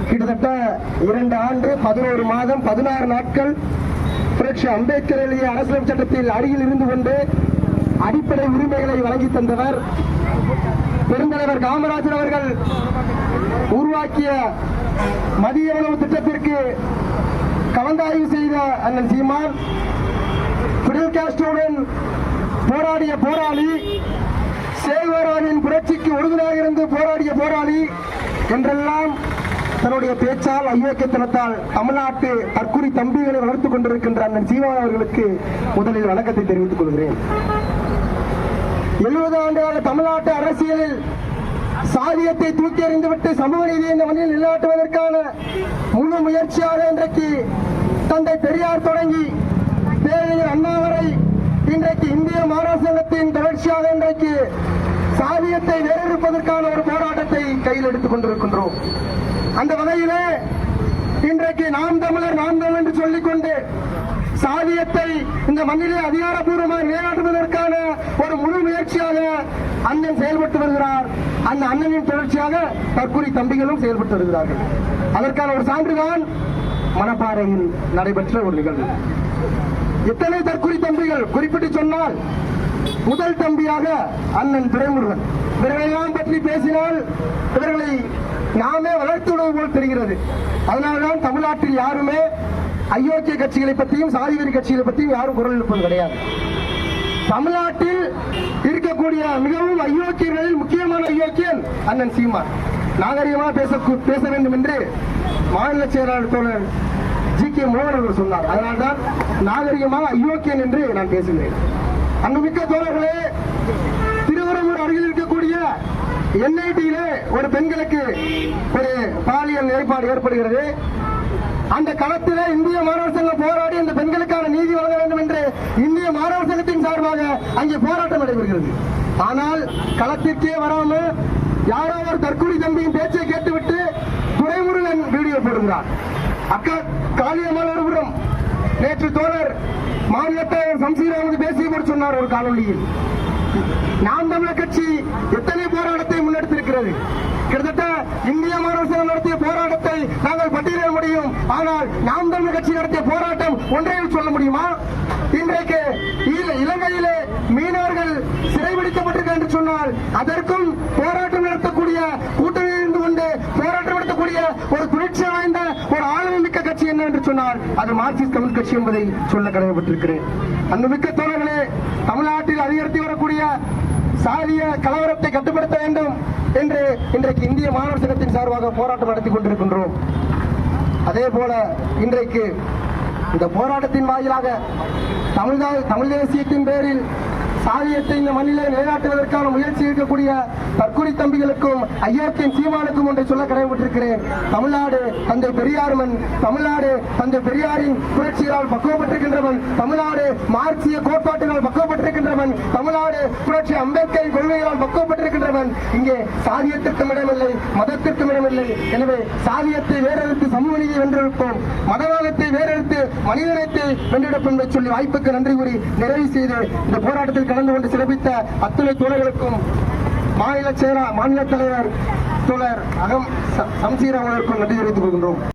கிட்டத்தட்ட இரண்டு ஆண்டு பதினோரு மாதம் பதினாறு நாட்கள் புரட்சி அம்பேத்கர் எழுதிய அரசியல் சட்டத்தில் அருகில் இருந்து கொண்டு அடிப்படை உரிமைகளை வழங்கி தந்தவர். பெருந்தலைவர் காமராஜர் அவர்கள் உருவாக்கிய மதிய உணவு திட்டத்திற்கு கலந்தாய்வு செய்த அண்ணன் சீமான் பிடல் காஸ்ட்ரோவுடன் போராடிய போராளி சேவராஜின் புரட்சிக்கு உறுதுணையாக இருந்து போராடிய போராளி என்றெல்லாம் தன்னுடைய பேச்சால் ஐயோக்கியத்தனத்தால் தமிழ்நாட்டு தற்குறி தம்பிகளை வளர்த்துக் கொண்டிருக்கின்ற அண்ணன் சீமான் அவர்களுக்கு முதலில் வணக்கத்தை தெரிவித்துக் கொள்கிறேன். எழுபது ஆண்டுகால தமிழ்நாட்டு அரசியலில் சாதியத்தை தூக்கி எறிந்துவிட்டு சமூக நீதியை இந்த மண்ணில் நிலைநாட்டுவதற்கான முழு முயற்சியாக இன்றைக்கு தந்தை பெரியார் தொடங்கி பேரறிஞர் அண்ணா வரை இன்றைக்கு இந்திய மாணவர் சங்கத்தின் தொடர்ச்சியாக இன்றைக்கு சாதியத்தை வேறெடுப்பதற்கான ஒரு போராட்டம் கையில் எடுத்துக் கொண்டிருக்கின்றோம். அந்த வகையிலே இன்றைக்கு நாம் தமிழர் நாம் தமிழ் என்று சொல்லிக்கொண்டு சாதியத்தை இந்த மண்ணிலே அதிகாரப்பூர்வமாக நிலைநாட்டுவதற்கான ஒரு முழு முயற்சியாக அண்ணன் செயல்பட்டு வருகிறார். அந்த அண்ணனின் தொடர்ச்சியாக தற்கொலை தம்பிகளும் செயல்பட்டு வருகிறார்கள். அதற்கான ஒரு சான்றுதான் மணப்பாறையில் நடைபெற்ற ஒரு நிகழ்வு. எத்தனை தற்கொலை தம்பிகள் குறிப்பிட்டு சொன்னால் முதல் தம்பியாக அண்ணன் துரைமுருகன். இவர்களெல்லாம் பற்றி பேசினால் இவர்களை நாமே வளர்த்துள்ளது போல் தெரிகிறது. அதனால்தான் தமிழ்நாட்டில் யாருமே அயோக்கிய கட்சிகளை பற்றியும் சாதிவெறி கட்சிகளை பற்றியும் யாரும் குரல் எழுப்பது கிடையாது. தமிழ்நாட்டில் இருக்கக்கூடிய மிகவும் அயோக்கியர்களில் முக்கியமான அயோக்கியன் அண்ணன் சீமான். நாகரிகமாக பேச பேச வேண்டும் என்று மாநில செயலாளர் தோழர் ஜி கே மோகன் அவர்கள் சொன்னார். அதனால்தான் நாகரிகமாக அயோக்கியன் என்று நான் பேசுகிறேன். அங்குமிக்க தோழர்களே திருவரம்பூர் அருகில் இருக்கக்கூடிய என்ஐடியிலே ஒரு பெண்களுக்கு ஒரு பாலியல் ஏற்பாடு ஏற்படுகிறது. அந்த களத்தில் இந்திய மாணவர் சங்கம் போராடி அந்த பெண்களுக்கான நீதி வழங்க வேண்டும் என்று இந்திய மாணவர் சங்கத்தின் சார்பாக அங்கே போராட்டம் நடைபெறுகிறது. ஆனால் களத்திற்கே வராம யாரோ ஒரு தற்கொலை தம்பியின் பேச்சை கேட்டுவிட்டு துறைமுருகன் வீடியோ போடுகிறார். அக்கா காளியம்மாள் நேற்று தோழர் மாநிலத்தை சம்சீராமது பேசிய போது சொன்னார் ஒரு காணொலியில் நாம் தமிழர் கட்சி எத்தனை போராட்டத்தை முன்னெடுத்திருக்கிறது? கிட்டத்தட்ட இந்திய மாணவர் நடத்திய போராட்டத்தை நாங்கள் பட்டியலிட முடியும். ஆனால் நாம் தமிழர் கட்சி நடத்திய போராட்டம் ஒன்றையும் சொல்ல முடியுமா? இன்றைக்கு இல- இலங்கையிலே மீனவர்கள் சிறைபிடிக்கப்பட்டிருக்க என்று சொன்னால் அதற்கும் போராட்டம் நடத்தக்கூடிய கூட்டணியில் இருந்து கொண்டு போராட்டம் நடத்தக்கூடிய ஒரு துணிச்சி வாய்ந்த ஒரு ஆளுமை மிக்க கட்சி என்ன என்று சொன்னால் அது மார்க்சிஸ்ட் கம்யூனிஸ்ட் கட்சி என்பதை சொல்ல கடமைப்பட்டிருக்கிறேன். அந்த மிக்க தோழர்களே தமிழ்நாட்டில் அதிகரித்து வரக்கூடிய சாதிய கலவரத்தை கட்டுப்படுத்த வேண்டும் என்று இன்றைக்கு இந்திய மாணவர் சங்கத்தின் சார்பாக போராட்டம் நடத்தி கொண்டிருக்கின்றோம். அதே போல இன்றைக்கு இந்த போராட்டத்தின் வாயிலாக தமிழ் தமிழ் தேசியத்தின் பேரில் சாதியத்தை இந்த மண்ணிலே நிலைநாட்டுவதற்கான முயற்சி இருக்கக்கூடிய தற்கொலை தம்பிகளுக்கும் ஐயாத்தின் சீமானுக்கும் ஒன்றை சொல்ல கடமைப்பட்டிருக்கிறேன். தமிழ்நாடு தந்தை பெரியார்மன் தமிழ்நாடு தந்தை பெரியாரின் புரட்சியால் பக்குவப்பட்டிருக்கின்றவன் தமிழ்நாடு மார்க்சிய கோட்பாட்டினால் பக்குவப்பட்டிருக்கின்றவன் தமிழ்நாடு புரட்சி அம்பேத்கரின் கொள்கைகளால் பக்குவப்பட்டிருக்கின்றவன் இங்கே சாதியத்திற்கும் இடமில்லை மதத்திற்கும் இடமில்லை. எனவே சாதியத்தை வேறெடுத்து சமூக நீதியை வென்றெடுப்போம். மதவாதத்தை வேறெடுத்து மனிதனத்தை வென்றெடுப்போம் என்று சொல்லி வாய்ப்புக்கு நன்றி கூறி நிறைவு செய்து இந்த போராட்டத்தில் கலந்து கொண்டு சிறப்பித்த அத்துணை தோழர்களுக்கும் மாநில செயலா மாநில தலைவர் தோழர் அகம் ச- சம்சீர் அவர்களுக்கும் நன்றி தெரிவித்துக் கொள்கின்றோம்.